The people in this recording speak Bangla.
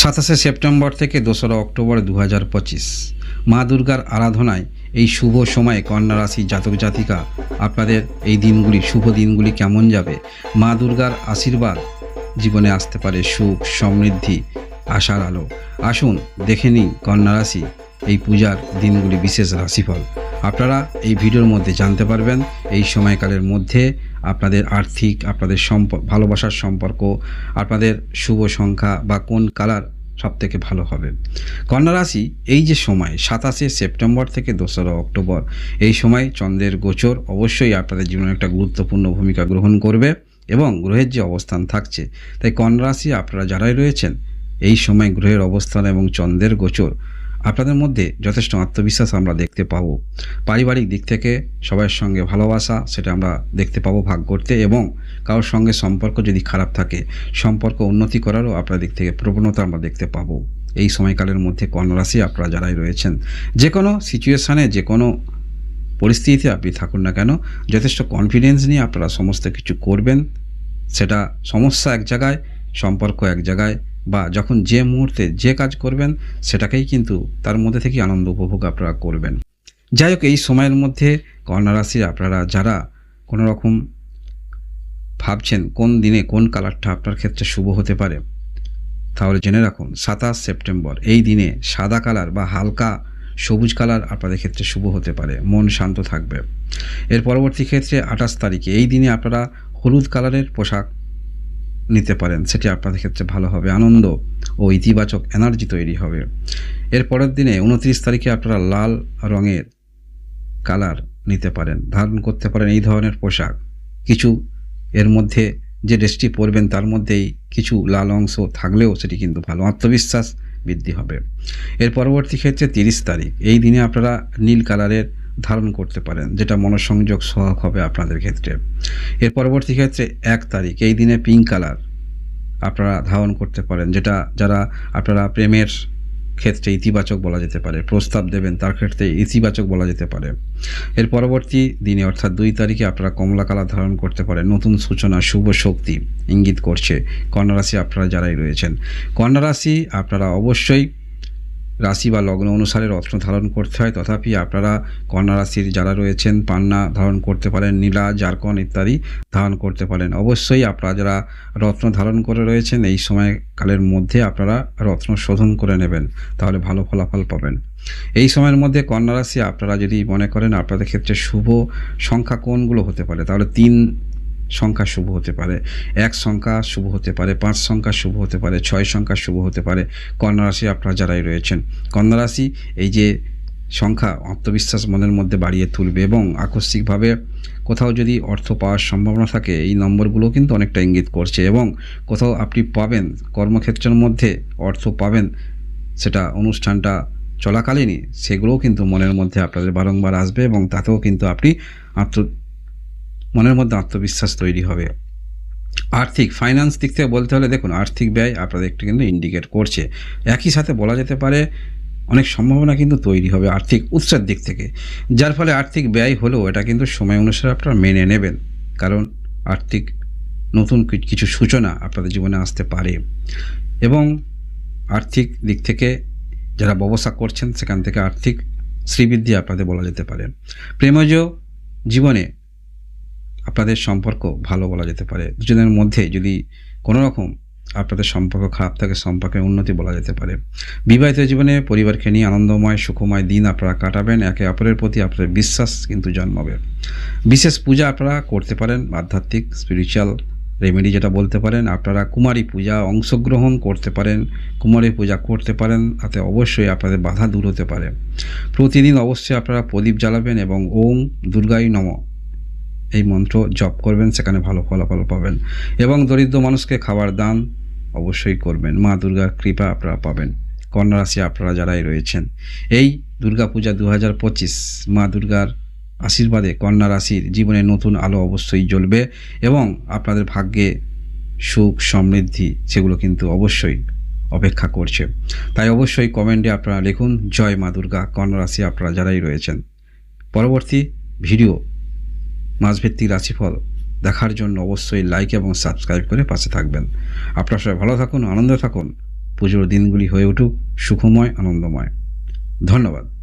সাতাশে সেপ্টেম্বর থেকে দোসরা অক্টোবর দু হাজার পঁচিশ। মা দুর্গার আরাধনায় এই শুভ সময়ে কন্যা রাশি জাতক জাতিকা, আপনাদের এই দিনগুলি, শুভ দিনগুলি কেমন যাবে? মা দুর্গার আশীর্বাদ জীবনে আসতে পারে সুখ, সমৃদ্ধি, আশার আলো। আসুন, দেখে নিই কন্যা রাশি এই পূজার দিনগুলি বিশেষ রাশিফল। আপনারা এই ভিডিওর মধ্যে জানতে পারবেন এই সময়কালের মধ্যে আপনাদের আর্থিক, আপনাদের সম্প, ভালোবাসার সম্পর্ক, আপনাদের শুভ সংখ্যা বা কোন কালার সব থেকে ভালো হবে। কন্যা রাশি, এই যে সময়, সাতাশে সেপ্টেম্বর থেকে দোসরা অক্টোবর, এই সময় চন্দ্রের গোচর অবশ্যই আপনাদের জীবনে একটা গুরুত্বপূর্ণ ভূমিকা গ্রহণ করবে এবং গ্রহের যে অবস্থান থাকছে, তাই কন্যা রাশি আপনারা যারাই রয়েছেন, এই সময় গ্রহের অবস্থান এবং চন্দ্রের গোচর আপনাদের মধ্যে যথেষ্ট আত্মবিশ্বাস আমরা দেখতে পাবো। পারিবারিক দিক থেকে সবার সঙ্গে ভালোবাসা, সেটা আমরা দেখতে পাবো ভাগ করতে এবং কারোর সঙ্গে সম্পর্ক যদি খারাপ থাকে, সম্পর্ক উন্নতি করারও আপনার দিক থেকে প্রবণতা আমরা দেখতে পাবো। এই সময়কালের মধ্যে কর্ণরাশি আপনারা যারাই রয়েছেন যে কোনো সিচুয়েশানে যে কোনো পরিস্থিতিতে আপনি থাকুন না কেন, যথেষ্ট কনফিডেন্স নিয়ে আপনারা সমস্ত কিছু করবেন। সেটা সমস্যা এক জায়গায়, সম্পর্ক এক জায়গায় বা যখন যে মুহূর্তে যে কাজ করবেন, সেটাকেই কিন্তু তার মধ্যে থেকে আনন্দ উপভোগ আপনারা করবেন। যাই হোক, এই সময়ের মধ্যে কন্যা রাশির আপনারা যারা কোনো রকম ভাবছেন কোন দিনে কোন কালারটা আপনার ক্ষেত্রে শুভ হতে পারে, তাহলে জেনে রাখুন, সাতাশ সেপ্টেম্বর, এই দিনে সাদা কালার বা হালকা সবুজ কালার আপনাদের ক্ষেত্রে শুভ হতে পারে, মন শান্ত থাকবে। এর পরবর্তী ক্ষেত্রে আঠাশ তারিখে, এই দিনে আপনারা হলুদ কালারের পোশাক নিতে পারেন। সেটি আপনাদের ক্ষেত্রে ভালো হবে। আনন্দ ও ইতিবাচক এনার্জি তৈরি হবে। এর পরের দিনে উনত্রিশ তারিখে আপনারা লাল রঙের কালার নিতে পারেন। ধারণ করতে পারেন এই ধরনের পোশাক। কিছু এর মধ্যে যে ড্রেসটি পরবেন তার মধ্যেই কিছু লাল অংশ থাকলেও সেটি কিন্তু ভালো। আত্মবিশ্বাস বৃদ্ধি হবে। এর পরবর্তী ক্ষেত্রে তিরিশ তারিখ। এই দিনে আপনারা নীল কালারের ধারণ করতে পারেন, যেটা মনসংযোগ সহায়ক হবে আপনাদের ক্ষেত্রে। এর পরবর্তী ক্ষেত্রে এক তারিখ, এই দিনে পিঙ্ক কালার আপনারা ধারণ করতে পারেন, যেটা যারা আপনারা প্রেমের ক্ষেত্রে ইতিবাচক বলা যেতে পারে, প্রস্তাব দেবেন তার ক্ষেত্রে ইতিবাচক বলা যেতে পারে। এর পরবর্তী দিনে, অর্থাৎ দুই তারিখে আপনারা কমলা কালার ধারণ করতে পারেন, নতুন সূচনা, শুভ শক্তি ইঙ্গিত করছে। কন্যা রাশি আপনারা যারাই রয়েছেন, কন্যা রাশি আপনারা অবশ্যই রাশি বা লগ্ন অনুসারে রত্ন ধারণ করতে হয়। তথাপি আপনারা কন্যা রাশির যারা রয়েছেন, পান্না ধারণ করতে পারেন, নীলা, জারকন ইত্যাদি ধারণ করতে পারেন। অবশ্যই আপনারা যারা রত্ন ধারণ করে রয়েছেন, এই সময়কালের মধ্যে আপনারা রত্ন শোধন করে নেবেন, তাহলে ভালো ফলাফল পাবেন। এই সময়ের মধ্যে কন্যা রাশি, আপনারা যদি মনে করেন আপনাদের ক্ষেত্রে শুভ সংখ্যা কোনগুলো হতে পারে, তাহলে তিন সংখ্যা শুভ হতে পারে। এক সংখ্যা শুভ হতে পারে, পাঁচ সংখ্যা শুভ হতে পারে, ছয় সংখ্যা শুভ হতে পারে। কন্যা রাশি আপনারা যারাই রয়েছেন, কন্যা রাশি এই যে সংখ্যা আত্মবিশ্বাস মনের মধ্যে বাড়িয়ে তুলবে এবং আকস্মিকভাবে কোথাও যদি অর্থ পাওয়ার সম্ভাবনা থাকে, এই নম্বরগুলো কিন্তু অনেকটা ইঙ্গিত করছে এবং কোথাও আপনি পাবেন, কর্মক্ষেত্রের মধ্যে অর্থ পাবেন, সেটা অনুষ্ঠানটা চলাকালীনই, সেগুলোও কিন্তু মনের মধ্যে আপনাদের বারংবার আসবে এবং তাতেও কিন্তু আপনি আত্ম মনের মধ্যে আত্মবিশ্বাস তৈরি হবে। আর্থিক ফাইন্যান্স দিক থেকে বলতে হলে দেখুন, আর্থিক ব্যয় আপনাদের একটু কিন্তু ইন্ডিকেট করছে। একই সাথে বলা যেতে পারে, অনেক সম্ভাবনা কিন্তু তৈরি হবে আর্থিক উৎসের দিক থেকে। যার ফলে আর্থিক ব্যয় হলেও এটা কিন্তু সময় অনুসারে আপনারা মেনে নেবেন। কারণ আর্থিক নতুন কিছু সূচনা আপনাদের জীবনে আসতে পারে। এবং আর্থিক দিক থেকে যারা ব্যবসা করছেন, সেখান থেকে আর্থিক শ্রীবৃদ্ধি আপনাদের বলা যেতে পারে। প্রেমজ জীবনে আপনাদের সম্পর্ক ভালো বলা যেতে পারে। দুজনের মধ্যে যদি কোনো রকম আপনাদের সম্পর্ক খারাপ থাকে সম্পর্কে উন্নতি বলা যেতে পারে। বিবাহিত জীবনে পরিবারকে নিয়ে আনন্দময়, সুখময় দিন আপনারা কাটাবেন। একে অপরের প্রতি আপনাদের বিশ্বাস কিন্তু জন্মাবে। বিশেষ পূজা আপনারা করতে পারেন, আধ্যাত্মিক স্পিরিচুয়াল রেমেডি যেটা বলতে পারেন। আপনারা কুমারী পূজা অংশগ্রহণ করতে পারেন, কুমারী পূজা করতে পারেন। তাতে অবশ্যই আপনাদের বাধা দূর হতে পারে। প্রতিদিন অবশ্যই আপনারা প্রদীপ জ্বালাবেন এবং ওম দুর্গাই নম। এই মন্ত্র জপ করবেন, সেখানে ভালো ফলাফল পাবেন। এবং দরিদ্র মানুষকে খাবার দান অবশ্যই করবেন। মা দুর্গার কৃপা আপনারা পাবেন। কন্যা রাশি আপনারা যারাই রয়েছেন। এই দুর্গাপূজা দু হাজার পঁচিশ মা দুর্গার আশীর্বাদে কন্যা রাশির জীবনে নতুন আলো অবশ্যই জ্বলবে এবং আপনাদের ভাগ্যে সুখ, সমৃদ্ধি সেগুলো কিন্তু অবশ্যই অপেক্ষা করছে। তাই অবশ্যই কমেন্টে আপনারা লিখুন, জয় মা দুর্গা, কন্যা রাশি আপনারা যারাই রয়েছেন। পরবর্তী ভিডিও মাসভিত্তিক রাশিফল দেখার জন্য অবশ্যই লাইক এবং সাবস্ক্রাইব করে পাশে থাকবেন। আপনার সবাই ভালো থাকুন, আনন্দে থাকুন। পুজোর দিনগুলি হয়ে উঠুক, সুখময়, আনন্দময়। ধন্যবাদ।